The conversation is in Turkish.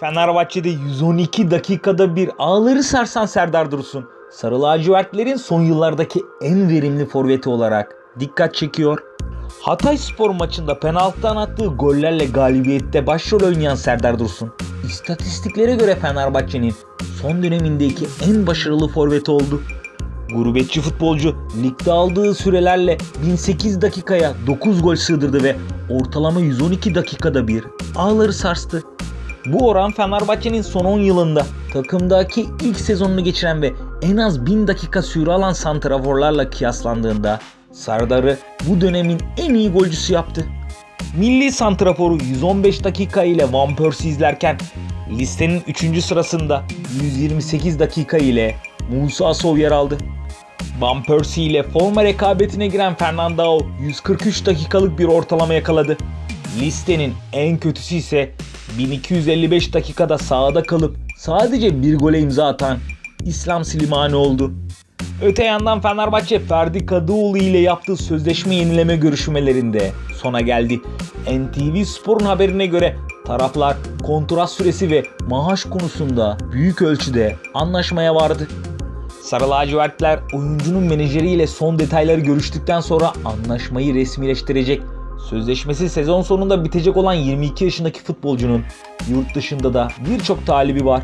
Fenerbahçe'de 112 dakikada bir ağları sarsan Serdar Dursun. Sarı lacivertlerin son yıllardaki en verimli forveti olarak dikkat çekiyor. Hatay Spor maçında penaltıdan attığı gollerle galibiyette başrol oynayan Serdar Dursun, istatistiklere göre Fenerbahçe'nin son dönemindeki en başarılı forveti oldu. Gurbetçi futbolcu ligde aldığı sürelerle 1008 dakikaya 9 gol sığdırdı ve ortalama 112 dakikada bir ağları sarstı. Bu oran Fenerbahçe'nin son 10 yılında takımdaki ilk sezonunu geçiren ve en az 1000 dakika süre alan santraforlarla kıyaslandığında Serdar'ı bu dönemin en iyi golcüsü yaptı. Milli santraforu 115 dakika ile Van Persie izlerken listenin 3. sırasında 128 dakika ile Musa Sov yer aldı. Van Persie ile forma rekabetine giren Fernandao 143 dakikalık bir ortalama yakaladı. Listenin en kötüsü ise 1255 dakikada sahada kalıp sadece bir gole imza atan İslam Slimani oldu. Öte yandan Fenerbahçe Ferdi Kadıoğlu ile yaptığı sözleşme yenileme görüşmelerinde sona geldi. NTV Spor'un haberine göre taraflar kontrat süresi ve maaş konusunda büyük ölçüde anlaşmaya vardı. Sarı lacivertler oyuncunun menajeriyle son detayları görüştükten sonra anlaşmayı resmileştirecek. Sözleşmesi sezon sonunda bitecek olan 22 yaşındaki futbolcunun yurt dışında da birçok talibi var.